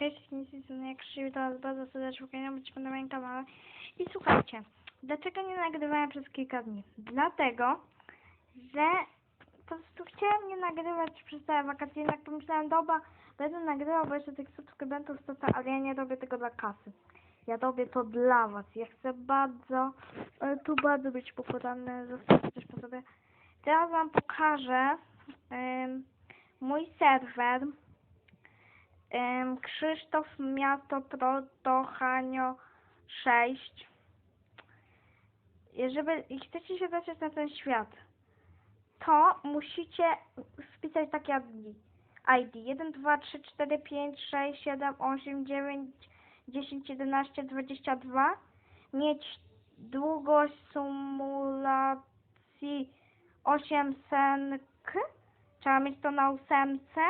Nie jak Krzywy, to was bardzo serdecznie ukłaniam, być kanale. I słuchajcie, dlaczego nie nagrywałem przez kilka dni? Dlatego, że po prostu chciałem nie nagrywać przez te wakacje, jednak pomyślałem, dobra, będę nagrywał, bo jeszcze tych subskrybentów to ale ja nie robię tego dla kasy. Ja robię to dla was. Ja chcę bardzo, ale tu bardzo być popularny, zostawić coś po sobie. Teraz wam pokażę mój serwer. Krzysztof Miasto Protohanio 6. Jeżeli chcecie się dostać na ten świat, to musicie wpisać takie ID. 1, 2, 3, 4, 5, 6, 7, 8, 9, 10, 11, 22. Mieć długość symulacji 8 senk. Trzeba mieć to na ósemce.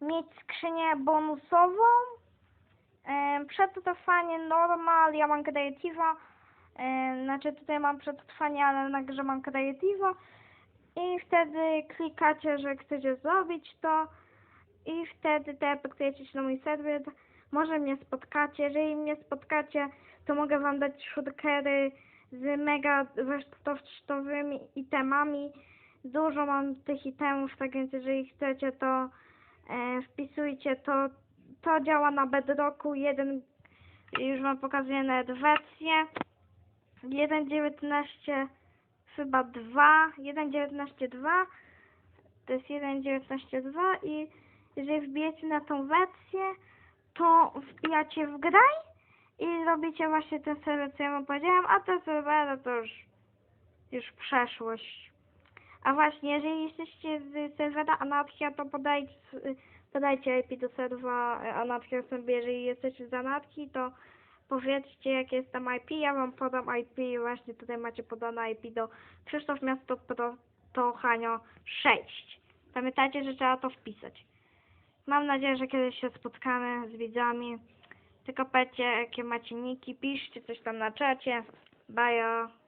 Mieć skrzynię bonusową. Przetrwanie normal, ja mam creative'a. Znaczy tutaj mam przetrwanie, ale na grze mam creative'a. I wtedy klikacie, że chcecie zrobić to. I wtedy teleportujecie się na mój serwer. Może mnie spotkacie. Jeżeli mnie spotkacie, to mogę wam dać shulkery z mega wartościowymi itemami. Dużo mam tych itemów, tak więc jeżeli chcecie, to wpisujcie to. To działa na Bedrocku. Jeden, już wam pokazuję nawet wersję. 1.19 chyba 2, 1.19.2 to jest 1.19.2 i jeżeli wbijecie na tą wersję, to wbijacie w graj i robicie właśnie ten serwer, co ja wam powiedziałem, a te serwery to już, już przeszłość. A właśnie, jeżeli jesteście z serwera Anarchia, to podajcie, podajcie IP do serwera Anarchia sobie, jeżeli jesteście z Anarchii, to powiedzcie jakie jest tam IP, ja wam podam IP, właśnie tutaj macie podane IP do Krzysztof Miasto Protohanio 6. Pamiętajcie, że trzeba to wpisać. Mam nadzieję, że kiedyś się spotkamy z widzami. Tylko powiedzcie, jakie macie niki, piszcie coś tam na czacie. Bajo.